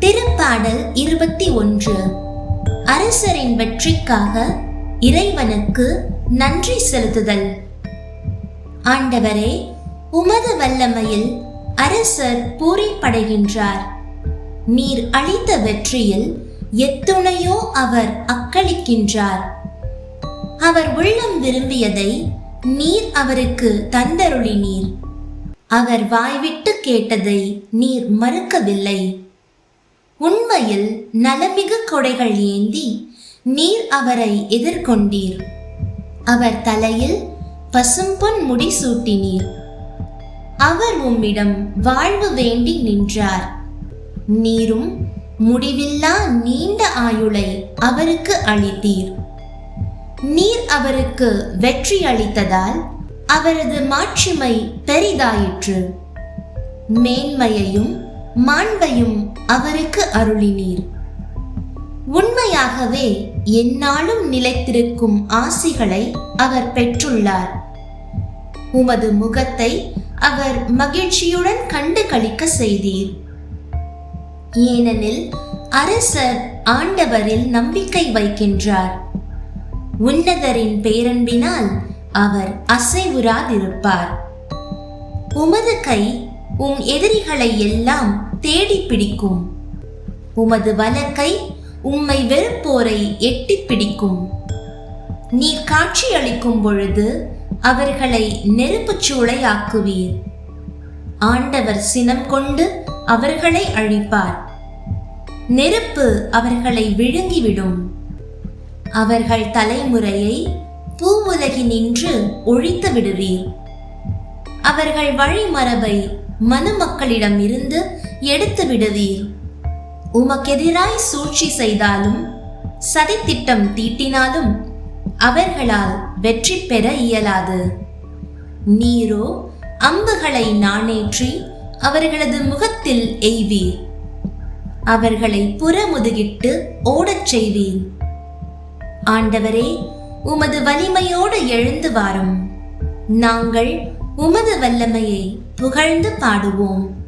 திருப்பாடல் இருபத்தி ஒன்று. அரசரின் வெற்றிக்காக இறைவனுக்கு நன்றி செலுத்துதல். ஆண்டவரே உமது வல்லமையில் அரசர் பூரிப்படைகின்றார். நீர் அளித்த வெற்றியில் எத்துணையோ அவர் அக்களிக்கின்றார். அவர் உள்ளம் விரும்பியதை நீர் அவருக்கு தந்தருளினீர். அவர் வாய்விட்டு கேட்டதை நீர் மறுக்கவில்லை. உண்மையில் நலமிகு கொடைகள் ஏந்தி நீர் அவரை எதிர்கொண்டீர். அவர் தலையில் பசும்பொன் முடி சூட்டினீர். அவர் உம்மிடம் வாழ்வு வேண்டி நின்றார். நீரும் முடிவில்லா நீண்ட ஆயுளை அவருக்கு அளித்தீர். நீர் அவருக்கு வெற்றி அளித்ததால் அவரது மாட்சிமை பெரிதாயிற்று. மேன்மையையும் மாண்பையும் அவருக்கு அருளினீர். உண்மையாகவே எந்நாளும் நிலைத்திருக்கும் ஆசிகளை அவர் பெற்றுள்ளார். உமது முகத்தை அவர் மகிழ்ச்சியுடன் கண்டு களிக்க செய்தீர். ஏனெனில் அரசர் ஆண்டவரில் நம்பிக்கை வைக்கின்றார். உன்னதரின் பேரன்பினால் அவர் அசைவுறாதிருப்பார். உமது கை உம் எதிரிகளை எல்லாம் தேடி பிடிக்கும். உமது வலக்கை உம்மை வெறுப்போரை எட்டி பிடிக்கும். நீர் காட்சியளிக்கும் பொழுது அவர்களை நெருப்புச் சூளையாக்குவீர். ஆண்டவர் சினம் கொண்டு அவர்களை அழிப்பார். நெருப்பு அவர்களை விழுங்கிவிடும். அவர்கள் தலைமுறையை பூவுலகினின்று ஒழித்து விடுவீர். அவர்கள் வழிமரபை மனுமக்களிடம் இருந்து எடுத்து விடுவீர். உமக்கெதிராய் சூழ்ச்சி செய்தாலும் சதித்திட்டம் தீட்டினாலும் அவர்களால் வெற்றி பெற இயலாது. நீரோ அம்புகளை நாணேற்றி அவர்களது முகத்தில் எய்வீர். அவர்களை புறமுதுகிட்டு ஓடச் செய்வீர். ஆண்டவரே உமது வலிமையோடு எழுந்து வாரும். நாங்கள் உமது வல்லமையை புகழ்ந்து பாடுவோம்.